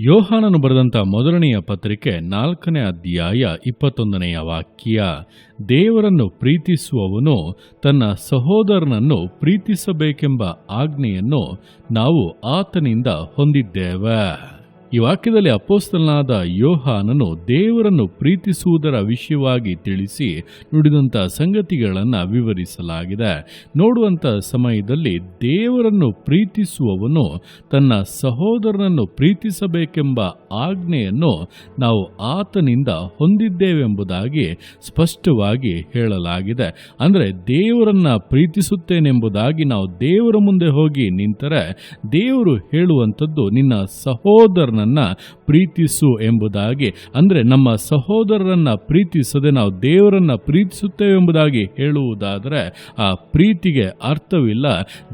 ಯೋಹಾನನು ಬರೆದಂತ ಮೊದಲನೆಯ ಪತ್ರಿಕೆ ನಾಲ್ಕನೇ ಅಧ್ಯಾಯ ಇಪ್ಪತ್ತೊಂದನೆಯ ವಾಕ್ಯ, ದೇವರನ್ನು ಪ್ರೀತಿಸುವವನು ತನ್ನ ಸಹೋದರನನ್ನು ಪ್ರೀತಿಸಬೇಕೆಂಬ ಆಜ್ಞೆಯನ್ನು ನಾವು ಆತನಿಂದ ಹೊಂದಿದ್ದೇವೆ. ಈ ವಾಕ್ಯದಲ್ಲಿ ಅಪೋಸ್ತಲನಾದ ಯೋಹಾನನು ದೇವರನ್ನು ಪ್ರೀತಿಸುವುದರ ವಿಷಯವಾಗಿ ತಿಳಿಸಿ ನುಡಿದಂಥ ಸಂಗತಿಗಳನ್ನು ವಿವರಿಸಲಾಗಿದೆ. ನೋಡುವಂಥ ಸಮಯದಲ್ಲಿ ದೇವರನ್ನು ಪ್ರೀತಿಸುವವನು ತನ್ನ ಸಹೋದರನನ್ನು ಪ್ರೀತಿಸಬೇಕೆಂಬ ಆಜ್ಞೆಯನ್ನು ನಾವು ಆತನಿಂದ ಹೊಂದಿದ್ದೇವೆಂಬುದಾಗಿ ಸ್ಪಷ್ಟವಾಗಿ ಹೇಳಲಾಗಿದೆ. ಅಂದರೆ ದೇವರನ್ನು ಪ್ರೀತಿಸುತ್ತೇನೆಂಬುದಾಗಿ ನಾವು ದೇವರ ಮುಂದೆ ಹೋಗಿ ನಿಂತರೆ ದೇವರು ಹೇಳುವಂಥದ್ದು ನಿನ್ನ ಸಹೋದರನನ್ನ ಪ್ರೀತಿಸು ಎಂಬುದಾಗಿ, ಅಂದರೆ ನಮ್ಮ ಸಹೋದರರನ್ನ ಪ್ರೀತಿಸದೆ ನಾವು ದೇವರನ್ನ ಪ್ರೀತಿಸುತ್ತೇವೆ ಎಂಬುದಾಗಿ ಹೇಳುವುದಾದರೆ, ಆ ಪ್ರೀತಿಗೆ ಅರ್ಥವಿಲ್ಲ,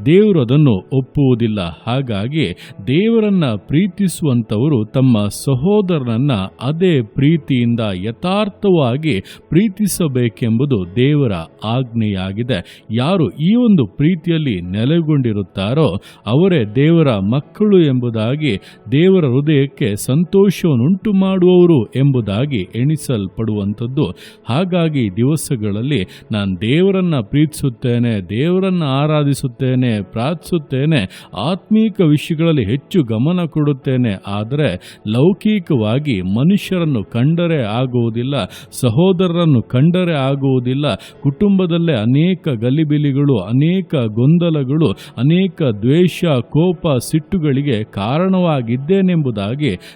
ದೇವರು ಅದನ್ನು ಒಪ್ಪುವುದಿಲ್ಲ. ಹಾಗಾಗಿ ದೇವರನ್ನ ಪ್ರೀತಿಸುವಂಥವರು ತಮ್ಮ ಸಹೋದರನನ್ನ ಅದೇ ಪ್ರೀತಿಯಿಂದ ಯಥಾರ್ಥವಾಗಿ ಪ್ರೀತಿಸಬೇಕೆಂಬುದು ದೇವರ ಆಜ್ಞೆಯಾಗಿದೆ. ಯಾರು ಈ ಒಂದು ಪ್ರೀತಿಯಲ್ಲಿ ನೆಲೆಗೊಂಡಿರುತ್ತಾರೋ ಅವರೇ ದೇವರ ಮಕ್ಕಳು ಎಂಬುದಾಗಿ ದೇವರ ಹೃದಯಕ್ಕೆ ಸಂತೋಷವನ್ನುಂಟು ಮಾಡುವವರು ಎಂಬುದಾಗಿ ಎಣಿಸಲ್ಪಡುವಂಥದ್ದು. ಹಾಗಾಗಿ ದಿವಸಗಳಲ್ಲಿ ನಾನು ದೇವರನ್ನು ಪ್ರೀತಿಸುತ್ತೇನೆ, ದೇವರನ್ನು ಆರಾಧಿಸುತ್ತೇನೆ, ಪ್ರಾರ್ಥಿಸುತ್ತೇನೆ, ಆತ್ಮೀಕ ವಿಷಯಗಳಲ್ಲಿ ಹೆಚ್ಚು ಗಮನ ಕೊಡುತ್ತೇನೆ. ಆದರೆ ಲೌಕಿಕವಾಗಿ ಮನುಷ್ಯರನ್ನು ಕಂಡರೆ ಆಗುವುದಿಲ್ಲ, ಸಹೋದರರನ್ನು ಕಂಡರೆ ಆಗುವುದಿಲ್ಲ. ಕುಟುಂಬದಲ್ಲೇ ಅನೇಕ ಗಲಿಬಿಲಿಗಳು, ಅನೇಕ ಗೊಂದಲಗಳು, ಅನೇಕ ದ್ವೇಷ, ಕೋಪ, ಸಿಟ್ಟುಗಳಿಗೆ ಕಾರಣವಾಗಿದ್ದೇನೆಂಬುದಾಗಿ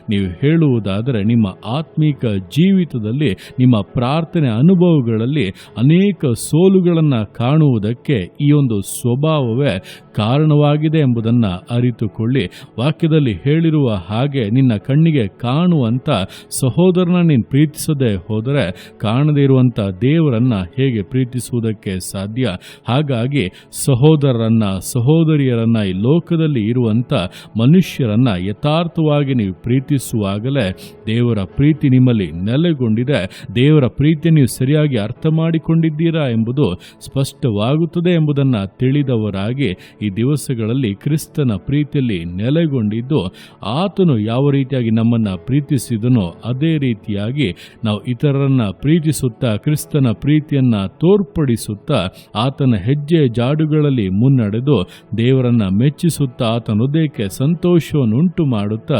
ನೀವು ಹೇಳುವುದಾದರೆ ನಿಮ್ಮ ಆತ್ಮೀಕ ಜೀವಿತದಲ್ಲಿ, ನಿಮ್ಮ ಪ್ರಾರ್ಥನೆ ಅನುಭವಗಳಲ್ಲಿ ಅನೇಕ ಸೋಲುಗಳನ್ನು ಕಾಣುವುದಕ್ಕೆ ಈ ಒಂದು ಸ್ವಭಾವವೇ ಕಾರಣವಾಗಿದೆ ಎಂಬುದನ್ನು ಅರಿತುಕೊಳ್ಳಿ. ವಾಕ್ಯದಲ್ಲಿ ಹೇಳಿರುವ ಹಾಗೆ ನಿನ್ನ ಕಣ್ಣಿಗೆ ಕಾಣುವಂತ ಸಹೋದರನ ನೀನು ಪ್ರೀತಿಸದೆ ಹೋದರೆ ಕಾಣದೇ ಇರುವಂಥ ದೇವರನ್ನ ಹೇಗೆ ಪ್ರೀತಿಸುವುದಕ್ಕೆ ಸಾಧ್ಯ? ಹಾಗಾಗಿ ಸಹೋದರರನ್ನು, ಸಹೋದರಿಯರನ್ನ ಈ ಲೋಕದಲ್ಲಿ ಇರುವಂತ ಮನುಷ್ಯರನ್ನ ಯಥಾರ್ಥವಾಗಿ ನೀವು ಪ್ರೀತಿಸುವಾಗಲೇ ದೇವರ ಪ್ರೀತಿ ನಿಮ್ಮಲ್ಲಿ ನೆಲೆಗೊಂಡಿದೆ. ದೇವರ ಪ್ರೀತಿ ನೀವು ಸರಿಯಾಗಿ ಅರ್ಥ ಮಾಡಿಕೊಂಡಿದ್ದೀರಾ ಎಂಬುದು ಸ್ಪಷ್ಟವಾಗುತ್ತದೆ ಎಂಬುದನ್ನು ತಿಳಿದವರಾಗಿ ಈ ದಿವಸಗಳಲ್ಲಿ ಕ್ರಿಸ್ತನ ಪ್ರೀತಿಯಲ್ಲಿ ನೆಲೆಗೊಂಡಿದ್ದು, ಆತನು ಯಾವ ರೀತಿಯಾಗಿ ನಮ್ಮನ್ನು ಪ್ರೀತಿಸಿದನೋ ಅದೇ ರೀತಿಯಾಗಿ ನಾವು ಇತರರನ್ನ ಪ್ರೀತಿಸುತ್ತಾ, ಕ್ರಿಸ್ತನ ಪ್ರೀತಿಯನ್ನು ತೋರ್ಪಡಿಸುತ್ತಾ, ಆತನ ಹೆಜ್ಜೆ ಜಾಡುಗಳಲ್ಲಿ ಮುನ್ನಡೆದು ದೇವರನ್ನು ಮೆಚ್ಚಿಸುತ್ತಾ ಆತನ ಹೃದಯಕ್ಕೆ ಸಂತೋಷವನ್ನುಂಟು ಮಾಡುತ್ತಾ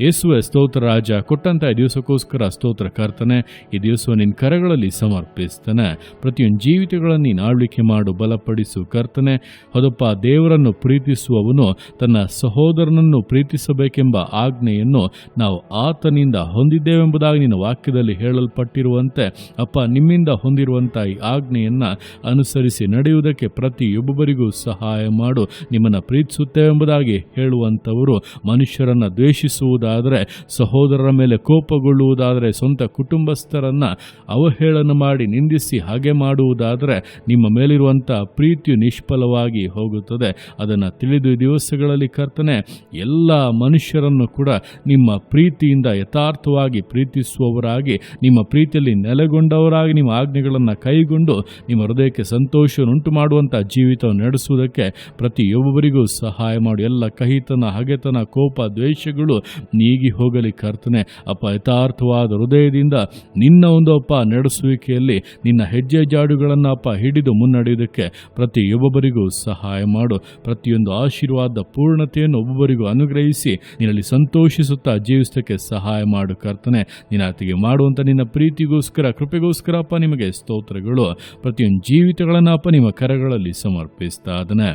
ಯೇಸುವೆ ಸ್ತೋತ್ರ ರಾಜ, ಕೊಟ್ಟಂತಹ ದಿವಸಕ್ಕೋಸ್ಕರ ಸ್ತೋತ್ರ ಕರ್ತನೆ, ಈ ದಿವಸ ನಿನ್ನ ಕರಗಳಲ್ಲಿ ಸಮರ್ಪಿಸ್ತಾನೆ. ಪ್ರತಿಯೊಂದು ಜೀವಿತಗಳನ್ನು ನೀನು ಆಳ್ವಿಕೆ ಮಾಡು, ಬಲಪಡಿಸು ಕರ್ತನೆ. ಅದಪ್ಪ ದೇವರನ್ನು ಪ್ರೀತಿಸುವವನು ತನ್ನ ಸಹೋದರನನ್ನು ಪ್ರೀತಿಸಬೇಕೆಂಬ ಆಜ್ಞೆಯನ್ನು ನಾವು ಆತನಿಂದ ಹೊಂದಿದ್ದೇವೆಂಬುದಾಗಿ ನಿನ್ನ ವಾಕ್ಯದಲ್ಲಿ ಹೇಳಲ್ಪಟ್ಟಿರುವಂತೆ, ಅಪ್ಪ, ನಿಮ್ಮಿಂದ ಹೊಂದಿರುವಂಥ ಈ ಆಜ್ಞೆಯನ್ನು ಅನುಸರಿಸಿ ನಡೆಯುವುದಕ್ಕೆ ಪ್ರತಿಯೊಬ್ಬರಿಗೂ ಸಹಾಯ ಮಾಡು. ನಿಮ್ಮನ್ನು ಪ್ರೀತಿಸುತ್ತೇವೆಂಬುದಾಗಿ ಹೇಳುವಂಥವರು ಮನುಷ್ಯರನ್ನು ದ್ವೇಷಿಸುವುದು ಮಾಡುವುದಾದರೆ ಸಹೋದರರ ಮೇಲೆ ಕೋಪಗೊಳ್ಳುವುದಾದರೆ, ಸ್ವಂತ ಕುಟುಂಬಸ್ಥರನ್ನು ಅವಹೇಳನ ಮಾಡಿ ನಿಂದಿಸಿ ಹಾಗೆ ಮಾಡುವುದಾದರೆ, ನಿಮ್ಮ ಮೇಲಿರುವಂಥ ಪ್ರೀತಿಯು ನಿಷ್ಫಲವಾಗಿ ಹೋಗುತ್ತದೆ. ಅದನ್ನು ತಿಳಿದು ದಿವಸಗಳಲ್ಲಿ ಕರ್ತನೆ, ಎಲ್ಲ ಮನುಷ್ಯರನ್ನು ಕೂಡ ನಿಮ್ಮ ಪ್ರೀತಿಯಿಂದ ಯಥಾರ್ಥವಾಗಿ ಪ್ರೀತಿಸುವವರಾಗಿ, ನಿಮ್ಮ ಪ್ರೀತಿಯಲ್ಲಿ ನೆಲೆಗೊಂಡವರಾಗಿ, ನಿಮ್ಮ ಆಜ್ಞೆಗಳನ್ನು ಕೈಗೊಂಡು ನಿಮ್ಮ ಹೃದಯಕ್ಕೆ ಸಂತೋಷವನ್ನುಂಟು ಮಾಡುವಂಥ ಜೀವಿತವನ್ನು ನಡೆಸುವುದಕ್ಕೆ ಪ್ರತಿಯೊಬ್ಬರಿಗೂ ಸಹಾಯ ಮಾಡು. ಎಲ್ಲ ಕಹಿತನ, ಹಗೆತನ, ಕೋಪ, ದ್ವೇಷಗಳು ನೀಗಿ ಹೋಗಲಿ ಕರ್ತನೆ, ಅಪ್ಪ, ಯಥಾರ್ಥವಾದ ಹೃದಯದಿಂದ ನಿನ್ನ ಒಂದು, ಅಪ್ಪ, ನಡೆಸುವಿಕೆಯಲ್ಲಿ ನಿನ್ನ ಹೆಜ್ಜೆ ಜಾಡುಗಳನ್ನು, ಅಪ್ಪ, ಹಿಡಿದು ಮುನ್ನಡೆಯುವುದಕ್ಕೆ ಪ್ರತಿಯೊಬ್ಬೊಬ್ಬರಿಗೂ ಸಹಾಯ ಮಾಡು. ಪ್ರತಿಯೊಂದು ಆಶೀರ್ವಾದ, ಪೂರ್ಣತೆಯನ್ನು ಒಬ್ಬೊಬ್ಬರಿಗೂ ಅನುಗ್ರಹಿಸಿ ನಿನ್ನಲ್ಲಿ ಸಂತೋಷಿಸುತ್ತಾ ಜೀವಿಸೋಕ್ಕೆ ಸಹಾಯ ಮಾಡು ಕರ್ತನೆ. ನಿನ್ನ ಆತಿಗೆ ಮಾಡುವಂಥ ನಿನ್ನ ಪ್ರೀತಿಗೋಸ್ಕರ, ಕೃಪೆಗೋಸ್ಕರ, ಅಪ್ಪ, ನಿಮಗೆ ಸ್ತೋತ್ರಗಳು. ಪ್ರತಿಯೊಂದು ಜೀವಿತಗಳನ್ನು, ಅಪ್ಪ, ನಿಮ್ಮ ಕರಗಳಲ್ಲಿ ಸಮರ್ಪಿಸ್ತಾ ಅದನ್ನು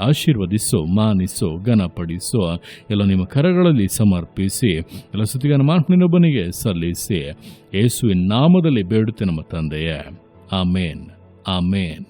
ಆಶೀರ್ವದಿಸು, ಮಾನಿಸು, ಘನಪಡಿಸು. ಎಲ್ಲ ನಿಮ್ಮ ಕರಗಳಲ್ಲಿ ಸಮರ್ಪಿಸಿ. ಎಲ್ಲ ಸುತ್ತಿಗನ ಮಾರ್ಪನಿನೊಬ್ಬನಿಗೆ ಸಲ್ಲಿಸಿ ಯೇಸುವಿನ ನಾಮದಲ್ಲಿ ಬೇಡುತ್ತೆ ನಮ್ಮ ತಂದೆಯೇ. ಆಮೇನ್. ಆಮೇನ್.